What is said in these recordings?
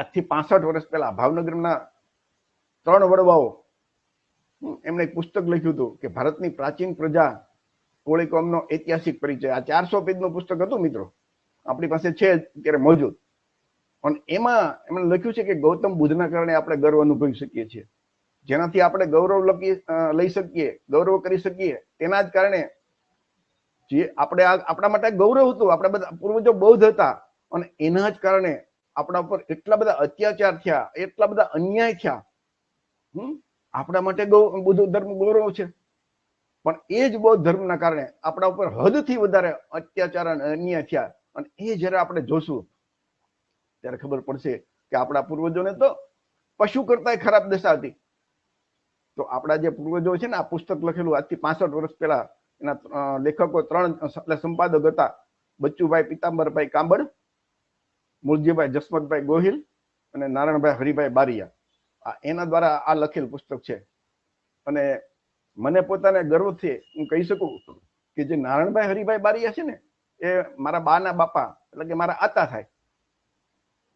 આજથી પાસઠ વર્ષ પહેલા ભાવનગરના ત્રણ વડવાઓ એમણે એક પુસ્તક લખ્યું હતું કે ભારતની પ્રાચીન પ્રજા કોળી કોમનો ઐતિહાસિક પરિચય. આ ચારસો પેજનું પુસ્તક હતું મિત્રો. આપણી પાસે છે અત્યારે મોજૂદ. પણ એમાં એમણે લખ્યું છે કે ગૌતમ બુદ્ધના કારણે આપણે ગર્વ અનુભવી શકીએ છીએ. જેનાથી આપણે ગૌરવ લખી લઈ શકીએ, ગૌરવ કરી શકીએ, તેના જ કારણે જે આપણે આપણા માટે ગૌરવ હતું. આપણા બધા પૂર્વજો બૌદ્ધ હતા. અને એના જ કારણે આપણા ઉપર એટલા બધા અત્યાચાર થયા, એટલા બધા અન્યાય થયા, હમ? આપણા માટે બુદ્ધ ધર્મ ગૌરવ છે. પણ એ જ બૌદ્ધ ધર્મના કારણે આપણા ઉપર હદથી વધારે અત્યાચાર અને અન્યાય થયા અને એ જ્યારે આપણે જોશું, ત્યારે ખબર પડશે કે આપણા પૂર્વજોને તો પશુ કરતા ખરાબ દશા હતી. તો આપણા જે પૂર્વજો છે ને, આ પુસ્તક લખેલું આજથી પાસઠ વર્ષ પહેલા, એના લેખકો ત્રણ, એટલે સંપાદક હતા, બચ્ચુભાઈ, પિતાંબરભાઈ કાંબળ મૂળજીભાઈ જસવંતભાઈ ગોહિલ અને નારાયણભાઈ હરિભાઈ બારિયા. આ એના દ્વારા આ લખેલ પુસ્તક છે. અને મને પોતાને ગર્વથી હું કહી શકું કે જે નારાયણભાઈ હરિભાઈ બારિયા છે ને, એ મારા બાના બાપા, એટલે કે મારા આતા થાય.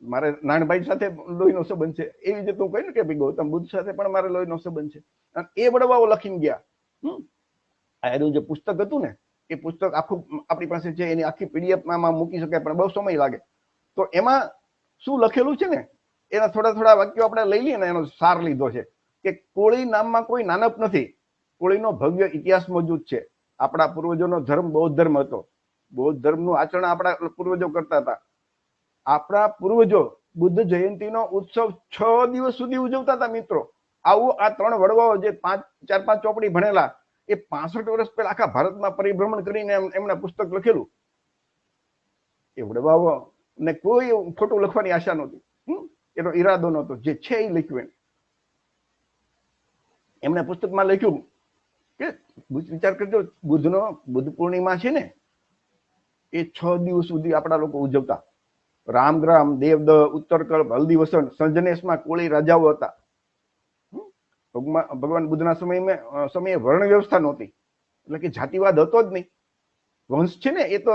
મારે નાનભાઈ સાથે લોહીનો સંબંધ છે. એવી રીતે હું કહ્યું કે ભાઈ ગૌતમ બુદ્ધ સાથે પણ મારે લોહીનો સંબંધ છે. અને એ વડવાઓ લખીને ગયા. હમ. આ જે પુસ્તક હતું ને, એ પુસ્તક આખું આપણી પાસે છે. એની આખી પીડીએફમાં મૂકી શકાય, પણ બહુ સમય લાગે. તો એમાં શું લખેલું છે ને? એના થોડા થોડા વાક્યો આપણે લઈ લઈએ ને, એનો સાર લીધો છે કે કોળી નામમાં કોઈ નાનપ નથી. કોળીનો ભવ્ય ઇતિહાસ મોજૂદ છે. આપણા પૂર્વજોનો ધર્મ બૌદ્ધ ધર્મ હતો. બૌદ્ધ ધર્મનું આચરણ આપણા પૂર્વજો કરતા હતા. આપણા પૂર્વજો બુદ્ધ જયંતિનો ઉત્સવ છ દિવસ સુધી ઉજવતા હતા મિત્રો. આવું આ ત્રણ વડવાઓ જે પાંચ, ચાર, પાંચ ચોપડી ભણેલા, એ પાસઠ વર્ષ પહેલા આખા ભારતમાં પરિભ્રમણ કરીને એમ- એમણે પુસ્તક લખેલું. એ વડવાઓ ને કોઈ ખોટું લખવાની આશા નહોતી. એનો ઈરાદો નહોતો. જે છે એ લખ્યું એને. એમણે પુસ્તકમાં લખ્યું કે વિચાર કરજો, બુદ્ધનો બુદ્ધ પૂર્ણિમા છે ને, એ છ દિવસ સુધી આપણા લોકો ઉજવતા. રામગ્રામ દેવદ ઉત્તરકલ્પ હલ્દી વસંત સંજનેશમાં કોળી રાજાઓ હતા? ભગવાન બુદ્ધના સમયમાં સમયે વર્ણ વ્યવસ્થા નહોતી. એટલે કે જાતિવાદ હતો જ નહીં. વંશ છે ને એ તો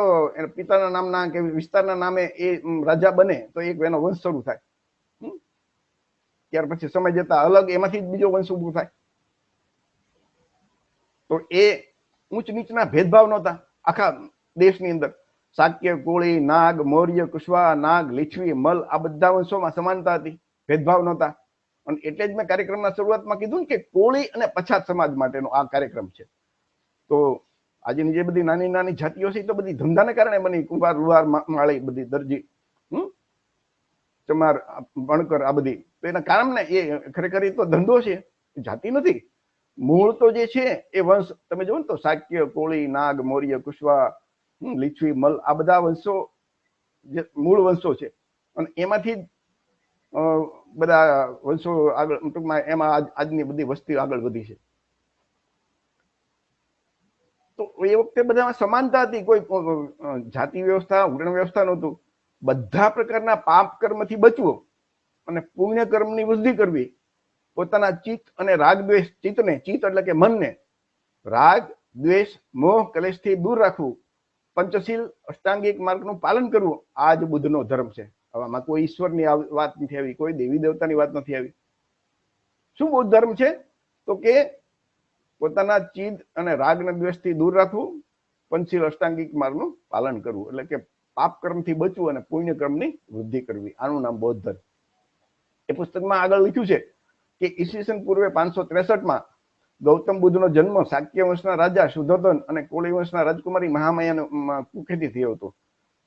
પિતાના નામના કે વિસ્તારના નામે એ રાજા બને, તો એક એનો વંશ શરૂ થાય. ત્યાર પછી સમય જતા અલગ એમાંથી જ બીજો વંશ ઊભો થાય. તો એ ઊંચ નીચના ભેદભાવ નહોતા આખા દેશની અંદર. શાક્ય કોળી નાગ, મૌર્ય, કુશવા, નાગ, લીછવી, મલ આ બધા વંશોમાં સમાનતા હતી. ભેદભાવ નહોતા. અને એટલે જ મેં કાર્યક્રમના શરૂઆતમાં કીધું કે કોળી અને પછાત સમાજ માટેનો આ કાર્યક્રમ છે. તો આજની જે બધી નાની નાની જાતિઓ છે તો બધી ધંધાને કારણે બની. કુંભાર, લુહાર માળી, બધી દરજી. હમ? ચમાર ભણકર આ બધી. તો એના કારણે એ ખરેખર એ તો ધંધો છે. જાતિ નથી. મૂળ તો જે છે એ વંશ, તમે જુઓ ને તો શાક્ય કોળી, નાગ, મૌર્ય, કુશવા લીછવી મલ, આ બધા વંશો જે મૂળ વંશો છે. અને એમાંથી બધા વંશો આગળ, ટૂંકમાં એમાં આજની બધી વસ્તી આગળ વધી છે. તો એ વખતે બધામાં સમાનતા હતી. કોઈ જાતિ વ્યવસ્થા વર્ણ વ્યવસ્થા નહોતું. બધા પ્રકારના પાપ કર્મથી બચવો અને પુણ્ય કર્મની વૃદ્ધિ કરવી. પોતાના ચિત્ત અને રાગ દ્વેષ, ચિત્તને, ચિત્ત એટલે કે મનને, રાગ, દ્વેષ, મોહ, કલેશથી દૂર રાખવું. પંચશીલ અષ્ટાંગિક માર્ગનું પાલન કરવું. આ જ બુદ્ધનો ધર્મ છે. આમાં કોઈ ઈશ્વરની વાત નથી આવી. કોઈ દેવી દેવતાની વાત નથી આવી. શું બૌદ્ધ ધર્મ છે? તો કે પોતાના ચિત્ત અને રાગ અને દ્વેષથી દૂર રાખવું, પંચશીલ અષ્ટાંગિક માર્ગનું પાલન કરવું. એટલે કે પાપ કર્મથી બચવું અને પુણ્ય કર્મની વૃદ્ધિ કરવી. આનું નામ બૌદ્ધ ધર્મ. એ પુસ્તકમાં આગળ લખ્યું છે કે ઈસવીસન પૂર્વે પાંચસો ત્રેસઠમાં ગૌતમ બુદ્ધનો જન્મ શાક્ય વંશના રાજા શુદ્ધોધન અને કોળી વંશના રાજકુમારી મહામાયા કુખેથી થયો હતો.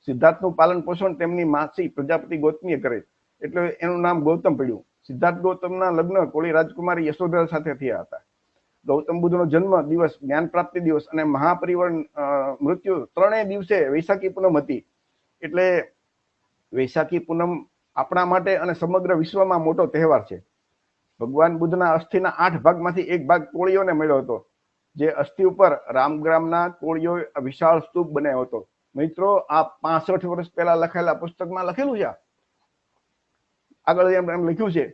સિદ્ધાર્થનું પાલન પોષણ તેમની માસી પ્રજાપતિ ગૌતમીએ કરે. એટલે એનું નામ ગૌતમ પડ્યું. સિદ્ધાર્થ ગૌતમના લગ્ન કોળી રાજકુમારી યશોધરા સાથે થયા હતા. ગૌતમ બુદ્ધનો જન્મ દિવસ, જ્ઞાન પ્રાપ્તિ દિવસ અને મહાપરિવર્તન મૃત્યુ ત્રણેય દિવસે વૈશાખી પૂનમ હતી. એટલે વૈશાખી પૂનમ આપણા માટે અને સમગ્ર વિશ્વમાં મોટો તહેવાર છે. ભગવાન બુદ્ધના અસ્થિના આઠ ભાગમાંથી એક ભાગ કોળીઓને મળ્યો હતો, જે અસ્થિ ઉપર રામગ્રામના કોળીઓ વિશાળ સ્તૂપ બનાવ્યો હતો. મિત્રો, આ પાસઠ વર્ષ પહેલા લખાયેલા પુસ્તકમાં લખેલું છે આગળ એમ લખ્યું છે.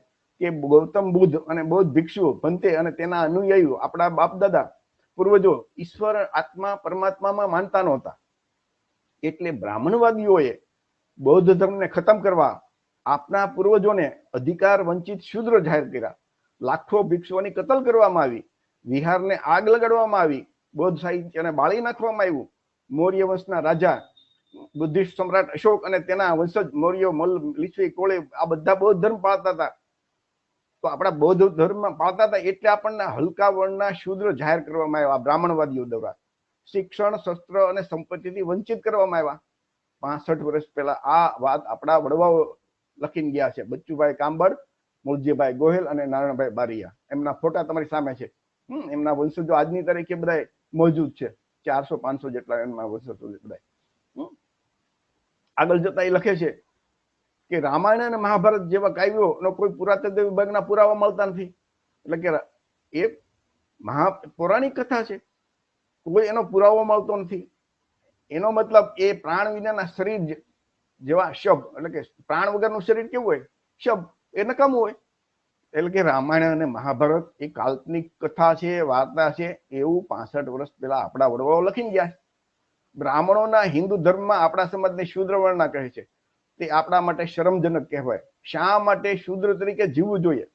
કે ગૌતમ બુદ્ધ અને બૌદ્ધ ભિક્ષુઓ, ભંતે અને તેના અનુયાયીઓ, આપણા બાપ દાદા પૂર્વજો, ઈશ્વર આત્મા પરમાત્મામાં માનતા નહોતા. એટલે બ્રાહ્મણવાદીઓએ બૌદ્ધ ધર્મને ખતમ કરવા આપના પૂર્વજોને અધિકાર વંચિત શુદ્ર જાહેર કર્યા. લાખો ભિક્ષુઓની કતલ કરવામાં આવી, વિહારને આગ લગાડવામાં આવી, બૌદ્ધ સાહિત્યને બાળી નાખવામાં આવ્યું. મૌર્ય વંશના રાજા, બુદ્ધિસ્ટ સમ્રાટ અશોક અને તેના વંશજ મૌર્ય મલ લીછવી કોળે આ બધા બૌદ્ધ ધર્મ પાળતા હતા. તો આપણા બૌદ્ધ ધર્મમાં પાળતા હતા એટલે આપણને હલકા વર્ણના શુદ્ર જાહેર કરવામાં આવ્યા બ્રાહ્મણવાદીઓ દ્વારા. શિક્ષણ શસ્ત્ર અને સંપત્તિથી વંચિત કરવામાં આવ્યા. પાસઠ વર્ષ પહેલા આ વાત આપણા વડવાઓ લખીને ગયા છે. બચ્ચુભાઈ કાંબળ મૂળજીભાઈ ગોહિલ અને નારાયણભાઈ બારિયા. એમના ફોટા તમારી સામે છે. હમ, એમના વંશજો આજની તારીખે બધા મોજૂદ છે. ચારસો પાંચસો જેટલા એમના વંશજો બધા. આગળ જતા એ લખે છે કે રામાયણ અને મહાભારત જેવા કાવ્યોનો કોઈ પુરાતત્વ વિભાગના પુરાવા મળતા નથી. એટલે કે એ મહા પૌરાણિક કથા છે. કોઈ એનો પુરાવો મળતો નથી. એનો મતલબ એ પ્રાણ વિનાના શરીર જેવા શબ, એટલે કે પ્રાણ વગરનું શરીર કેવું હોય? શબ. એ નકામું હોય. એટલે કે રામાયણ અને મહાભારત એ કાલ્પનિક કથા છે, વાર્તા છે. એવું પાસઠ વર્ષ પહેલા આપણા વડવાઓ લખીને ગયા બ્રાહ્મણોના હિન્દુ ધર્મમાં આપણા સમાજને શૂદ્ર વર્ણના કહે છે. તે આપણા માટે શરમજનક કહેવાય. શા માટે શુદ્ર તરીકે જીવવું જોઈએ?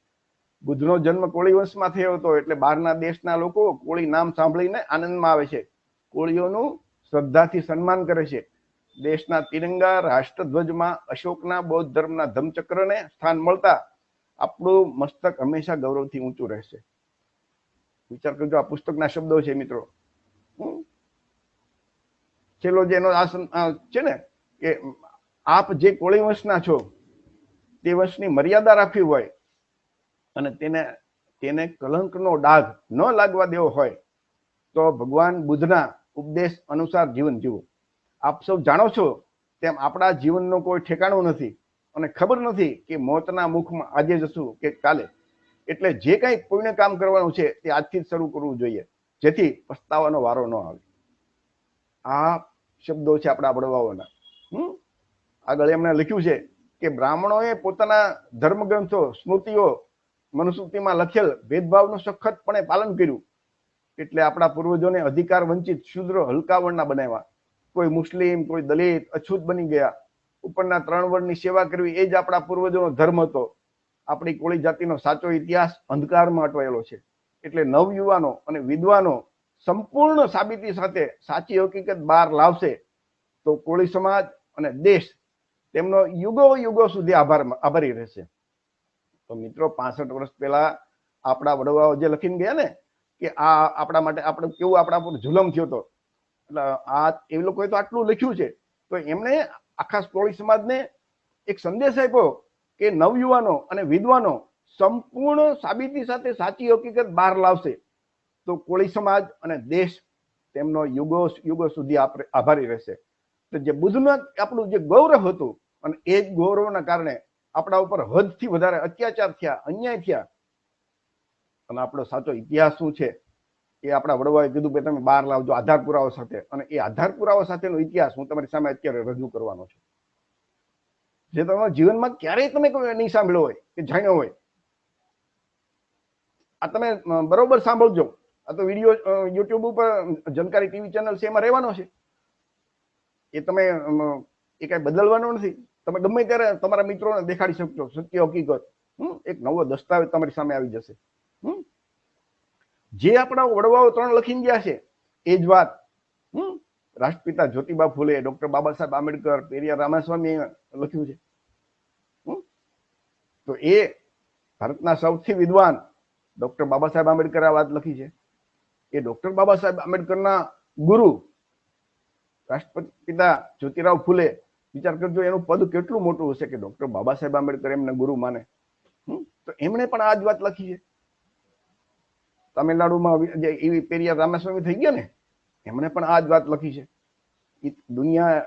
બુદ્ધનો જન્મ કોળી વંશમાં થયો હતો એટલે બહારના દેશના લોકો કોળી નામ સાંભળીને આનંદમાં આવે છે. કોળીઓનું શ્રદ્ધાથી સન્માન કરે છે. દેશના તિરંગા, રાષ્ટ્રધ્વજમાં અશોકના બૌદ્ધ ધર્મના ધમચક્રને સ્થાન મળતા આપણું મસ્તક હંમેશા ગૌરવથી ઊંચું રહેશે. વિચાર કરજો, આ પુસ્તકના શબ્દો છે મિત્રો. છેલ્લો જે એનો આ આ છે ને, કે આપ જે કોળી વંશના છો, તે વંશની મર્યાદા રાખવી હોય અને તેને તેને કલંકનો ડાઘ ન લાગવા દેવો હોય, તો ભગવાન બુદ્ધના ઉપદેશ અનુસાર જીવન જીવો. આપ સૌ જાણો છો તેમ આપણા જીવનનો કોઈ ઠેકાણું નથી અને ખબર નથી કે મોતના મુખમાં આજે જશું કે કાલે. એટલે જે કંઈ પુણ્ય કામ કરવાનું છે તે આજથી જ શરૂ કરવું જોઈએ, જેથી પસ્તાવાનો વારો ન આવે. આ શબ્દો છે આપણા હમ આગળ એમણે લખ્યું છે કે બ્રાહ્મણોએ પોતાના ધર્મગ્રંથો, સ્મૃતિઓ, મનુસ્મૃતિમાં લખેલ ભેદભાવનું સખતપણે પાલન કર્યું. એટલે આપણા પૂર્વજોને અધિકાર વંચિત શુદ્ર હલકા વર્ણના બનાવ્યા. કોઈ મુસ્લિમ, કોઈ દલિત, અછૂત બની ગયા. ઉપરના ત્રણ વર્ણની સેવા કરવી એ જ આપણા પૂર્વજોનો ધર્મ હતો. આપણી કોળી જાતિનો સાચો ઇતિહાસ અંધકારમાં અટવાયેલો છે. એટલે નવયુવાનો અને વિદ્વાનો સંપૂર્ણ સાબિતી સાથે સાચી હકીકત બહાર લાવશે તો કોળી સમાજ અને દેશ તેમનો યુગો યુગો સુધી આભાર આભારી રહેશે. તો મિત્રો, પાસઠ વર્ષ પહેલા આપણા વડવાઓ જે લખીને ગયા ને, કે આ આપણા માટે આપણે કેવું આપણા પર જુલમ થયો હતો. એટલે આ એ લોકોએ તો આટલું લખ્યું છે. તો એમણે આખા કોળી સમાજને એક સંદેશ આપ્યો કે નવયુવાનો અને વિદ્વાનો સંપૂર્ણ સાબિતી સાથે સાચી હકીકત બહાર લાવશે. તો કોળી સમાજ અને દેશ તેમનો યુગો યુગો સુધી આભારી રહેશે. તો જે બુદ્ધનું આપણું જે ગૌરવ હતું અને એ જ ગૌરવના કારણે આપણા ઉપર હદથી વધારે અત્યાચાર થયા, અન્યાય થયા. અને આપણો સાચો ઇતિહાસ શું છે? એ આપણા વડવાએ કીધું કે તમે બહાર લાવજો આધાર પુરાવા સાથે. અને એ આધાર પુરાવા સાથેનો ઇતિહાસ હું તમારી સામે અત્યારે રજૂ કરવાનો છું. જે તમારા જીવનમાં ક્યારેય તમે નહીં સાંભળ્યો હોય કે જાણ્યો હોય, આ તમે બરોબર સાંભળજો. આ તો વીડિયો યુટ્યુબ ઉપર, જનકારી ટીવી ચેનલ છે એમાં રહેવાનો છે. એ તમે એ કઈ બદલવાનું નથી. તમે ગમે ત્યારે તમારા મિત્રોને દેખાડી શકશો સત્ય હકીકત હમ, એક નવો દસ્તાવેજ તમારી સામે આવી જશે હમ. જે આપણા વડવાઓ ત્રણ લખીને ગયા છે એ જ વાત હમ, રાષ્ટ્રપિતા જ્યોતિબા ફૂલે ડોક્ટર બાબા સાહેબ આંબેડકર પેરિયા રામાસ્વામી લખ્યું છે. તો એ ભારતના સૌથી વિદ્વાન ડોક્ટર બાબા સાહેબ આંબેડકર આ વાત લખી છે એ ડોક્ટર બાબા સાહેબ આંબેડકરના ગુરુ રાષ્ટ્રપિતા જ્યોતિરાવ ફૂલે વિચાર કરજો, એનું પદ કેટલું મોટું હશે કે ડોક્ટર બાબા સાહેબ આંબેડકર એમને ગુરુ માને? તો એમણે પણ આ જ વાત લખી છે. તમિલનાડુમાં એવી પેરિયા રામાસ્વામી થઈ ગયા ને, એમણે પણ આ જ વાત લખી છે. દુનિયા,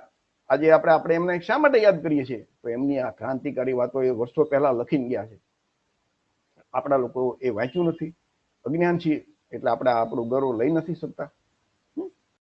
આજે આપણે આપણે એમને શા માટે યાદ કરીએ છીએ? તો એમની આ ક્રાંતિકારી વાતો એ વર્ષો પહેલા લખીને ગયા છે. આપણા લોકો એ વાંચ્યું નથી. અજ્ઞાન છીએ, એટલે આપણે આપણું ગૌરવ લઈ નથી શકતા.